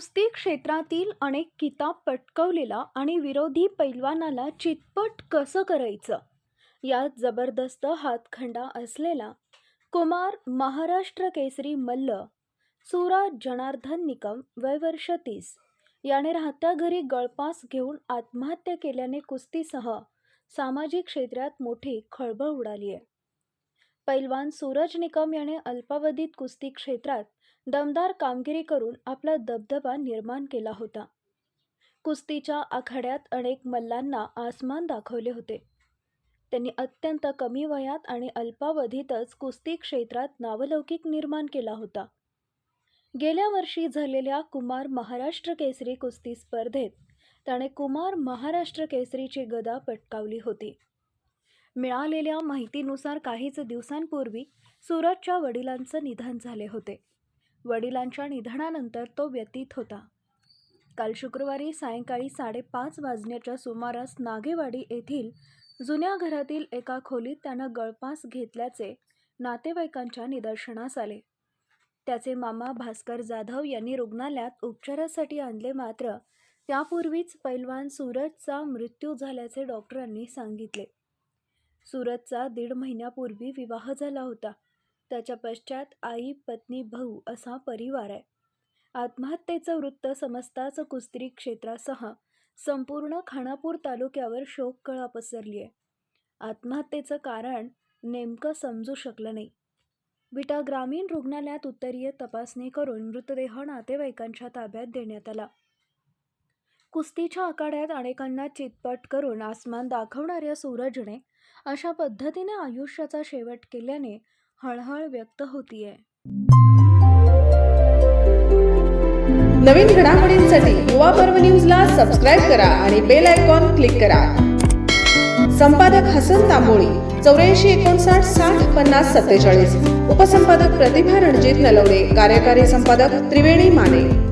कुस्ती क्षेत्रातील अनेक किताब पटकवलेला आणि विरोधी पैलवानाला चितपट कसं करायचं? यात जबरदस्त हातखंडा असलेला कुमार महाराष्ट्र केसरी मल्ल सूरज जनार्दन निकम वय वर्ष तीस. याने राहत्या घरी गळपास घेऊन आत्महत्या केल्याने कुस्तीसह सामाजिक क्षेत्रात मोठी खळबळ उडाली आहे पैलवान सूरज निकम याने अल्पावधीत कुस्ती क्षेत्रात दमदार कामगिरी करून आपला दबदबा निर्माण केला होता. कुस्तीच्या आखाड्यात अनेक मल्लांना आसमान दाखवले होते. त्यांनी अत्यंत कमी वयात आणि अल्पावधीतच कुस्ती क्षेत्रात नावलौकिक निर्माण केला होता. गेल्या वर्षी झालेल्या कुमार महाराष्ट्र केसरी कुस्ती स्पर्धेत त्याने कुमार महाराष्ट्र केसरीची गदा पटकावली होती. मिळालेल्या माहितीनुसार काहीच दिवसांपूर्वी सूरजच्या वडिलांचं निधन झाले होते. वडिलांच्या निधनानंतर तो व्यतीत होता. काल शुक्रवारी सायंकाळी साडेपाच वाजण्याच्या सुमारास नागेवाडी येथील जुन्या घरातील एका खोलीत त्यानं गळपास घेतल्याचे नातेवाईकांच्या निदर्शनास आले. त्याचे मामा भास्कर जाधव यांनी रुग्णालयात उपचारासाठी आणले मात्र त्यापूर्वीच पैलवान सूरजचा मृत्यू झाल्याचे डॉक्टरांनी सांगितले. सूरजचा दीड महिन्यापूर्वी विवाह झाला होता. त्याच्या पश्चात आई पत्नी भाऊ असा परिवार आहे. आत्महत्येचं वृत्त समजताच कुस्ती क्षेत्रासह संपूर्ण खानापूर तालुक्यावर शोककळा पसरली आहे आत्महत्येचं कारण नेमकं समजू शकलं नाही. विटा ग्रामीण रुग्णालयात उत्तरीय तपासणी करून मृतदेह नातेवाईकांच्या ताब्यात देण्यात आला. कुस्तीच्या आखाड्यात अनेकांना चितपट करून आसमान दाखवणाऱ्या सूरजने अशा पद्धतीने आयुष्याचा शेवट केल्याने हळहळ व्यक्त होतीये. नवीन घडामोडींसाठी युवा पर्व न्यूजला सबस्क्राईब करा आणि बेल आयकॉन क्लिक करा. संपादक हसन तांबोळी चौऱ्याऐंशी एकोणसाठ साठ पन्नास सत्तेचाळीस. उपसंपादक प्रतिभा रणजित नलवडे कार्यकारी संपादक त्रिवेणी माने.